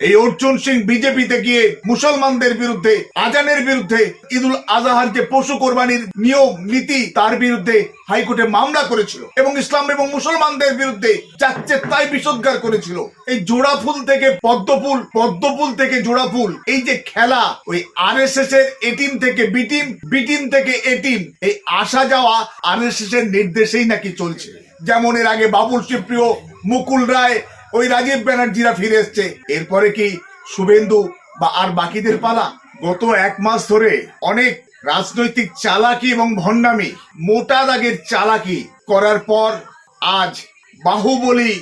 এই অর্জুন সিং বিজেপিতে গিয়ে মুসলমানদের বিরুদ্ধে, আজানের বিরুদ্ধে, ঈদুল আজহার যে পশু কোরবানির নিয়ম, নীতি তার বিরুদ্ধে হাইকোর্টে মামলা করেছিল এবং ইসলাম এবং মুসলমানদের বিরুদ্ধে যাচ্ছে তাই বিষোদ্গার করেছিল। এই জোড়া ফুল থেকে পদ্ম ফুল পদ্ম ফুল থেকে জোড়া ফুল, এই যে খেলা, ওই আর এস এস এর এটিম থেকে বিটিম বিটিম থেকে এটিম এই আসা যাওয়া আর এস এস এর নির্দেশেই নাকি চলছে। যেমন এর আগে বাবুল সুপ্রিয়, মুকুল রায় ওই রাজীব ব্যানার্জিরা ফিরে এসছে। এরপরে কি শুভেন্দু বা আর বাকিদের পালা? গত এক মাস ধরে অনেক রাজনৈতিক চালাকি এবং ভণ্ডামি, মোটা দাগের চালাকি করার পর আজ বাহুবলী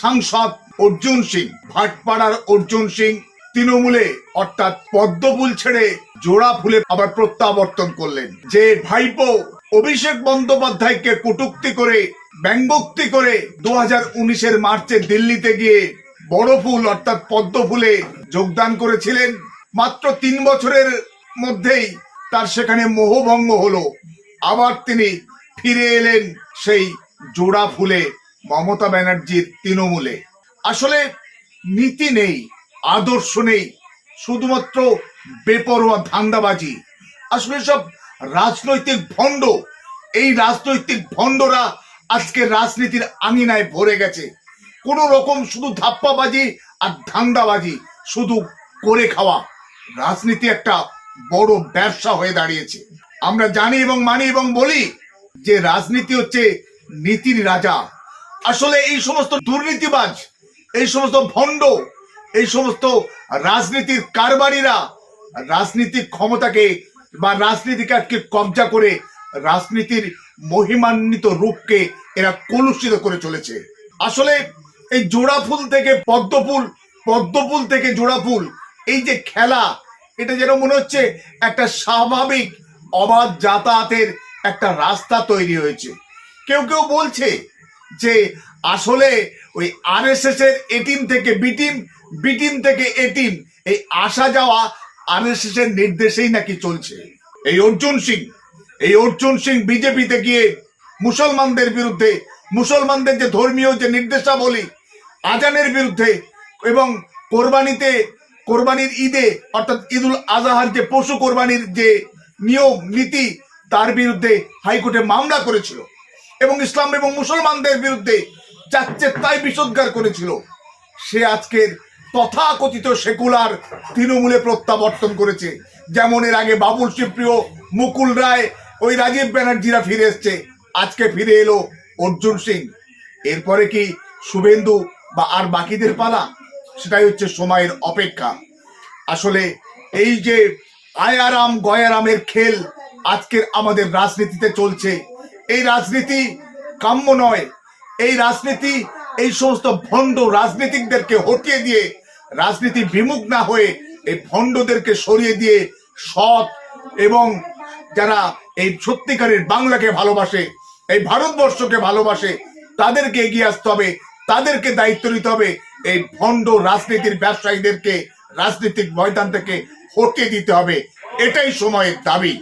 সাংসদ অর্জুন সিং, ভাটপাড়ার অর্জুন সিং তৃণমূলে, অর্থাৎ পদ্মফুল ছেড়ে জোড়া ফুলে আবার প্রত্যাবর্তন করলেন। যে ভাইপো অভিষেক বন্দ্যোপাধ্যায়কে কটুক্তি করে, ব্যঙ্গোক্তি করে দু হাজার উনিশের মার্চে দিল্লিতে গিয়ে বড় ফুল অর্থাৎ পদ্ম ফুলে যোগদান করেছিলেন। মাত্র তিন বছরের মধ্যেই তার সেখানে মোহভঙ্গ হলো। আবার তিনি ফিরে এলেন সেই জোড়া ফুলে মমতা ব্যানার্জির তৃণমূলে। আসলে নীতি নেই, আদর্শ নেই, শুধুমাত্র বেপরোয়া ধান্দাবাজি। আসলে সব রাজনৈতিক ভণ্ড। এই রাজনৈতিক ভণ্ডরা আজকে রাজনীতির আঙিনায় ভরে গেছে। কোন রকম শুধু ধাপ্পাবাজি আর ধান্দাবাজি, শুধু করে খাওয়া। রাজনীতি একটা বড় ব্যবসা হয়ে দাঁড়িয়েছে। আমরা জানি এবং মানি এবং বলি যে রাজনীতি হচ্ছে নীতির রাজা। আসলে এই সমস্ত দুর্নীতিবাজ, এই সমস্ত ভণ্ড, এই সমস্ত রাজনীতির কারবারিরা রাজনীতিক ক্ষমতাকে বা রাজনীতিকারকে কবজা করে রাজনীতির মহিমান্বিত রূপকে এরা কলুষিত করে চলেছে। আসলে এই জোড়া ফুল থেকে পদ্ম ফুল পদ্ম ফুল থেকে জোড়া ফুল এই যে খেলা, এটা যেন মনে হচ্ছে একটা স্বাভাবিক অবাধ যাতায়াতের একটা রাস্তা তৈরি হয়েছে। কেউ কেউ বলছে যে আসলে ওই আর এর এটিম থেকে বিটিম বিটিম থেকে এটিম এই আসা যাওয়া আর এস এস এর নির্দেশেই নাকি চলছে। এই অর্জুন সিং, এই অর্জুন সিং বিজেপিতে গিয়ে মুসলমানদের বিরুদ্ধে, মুসলমানদের যে ধর্মীয় যে নির্দেশাবলী, আজানের বিরুদ্ধে এবং কোরবানিতে, কোরবানির ঈদে, অর্থাৎ ঈদুল আজহার যে পশু কোরবানির যে নিয়ম, নীতি, তার বিরুদ্ধে হাইকোর্টে মামলা করেছিল এবং ইসলাম এবং মুসলমানদের বিরুদ্ধে যাচ্ছে তাই বিষোদ্গার করেছিল। সে আজকের তথাকথিত সেকুলার তৃণমূলে প্রত্যাবর্তন করেছে। যেমন এর আগে বাবুল সুপ্রিয়, মুকুল রায় ওই রাজীব ব্যানার্জিরা ফিরে এসছে। আজকে ফিরে এলো অর্জুন সিং। এরপরে কি শুভেন্দু বা আর বাকিদের পালা? সেটাই হচ্ছে সময়ের অপেক্ষা। আসলে এই যে আয়ারাম গয়ারামের খেল আজকের আমাদের রাজনীতিতে চলছে, এই রাজনীতি কাম্য নয়। এই রাজনীতি, এই সমস্ত ভণ্ড রাজনীতিকদেরকে হটিয়ে দিয়ে রাজনীতি বিমুখ না হয়ে এই ভণ্ডদেরকে সরিয়ে দিয়ে সৎ এবং যারা এই সত্যিকারের বাংলাকে ভালোবাসে, এই ভারতবর্ষকে ভালোবাসে, তাদেরকে এগিয়ে আসতে হবে, তাদেরকে দায়িত্ব নিতে হবে, এই ভণ্ড রাজনীতির ব্যবসায়ীদেরকে রাজনৈতিক ময়দান থেকে হটিয়ে দিতে হবে। এটাই সময়ের দাবি।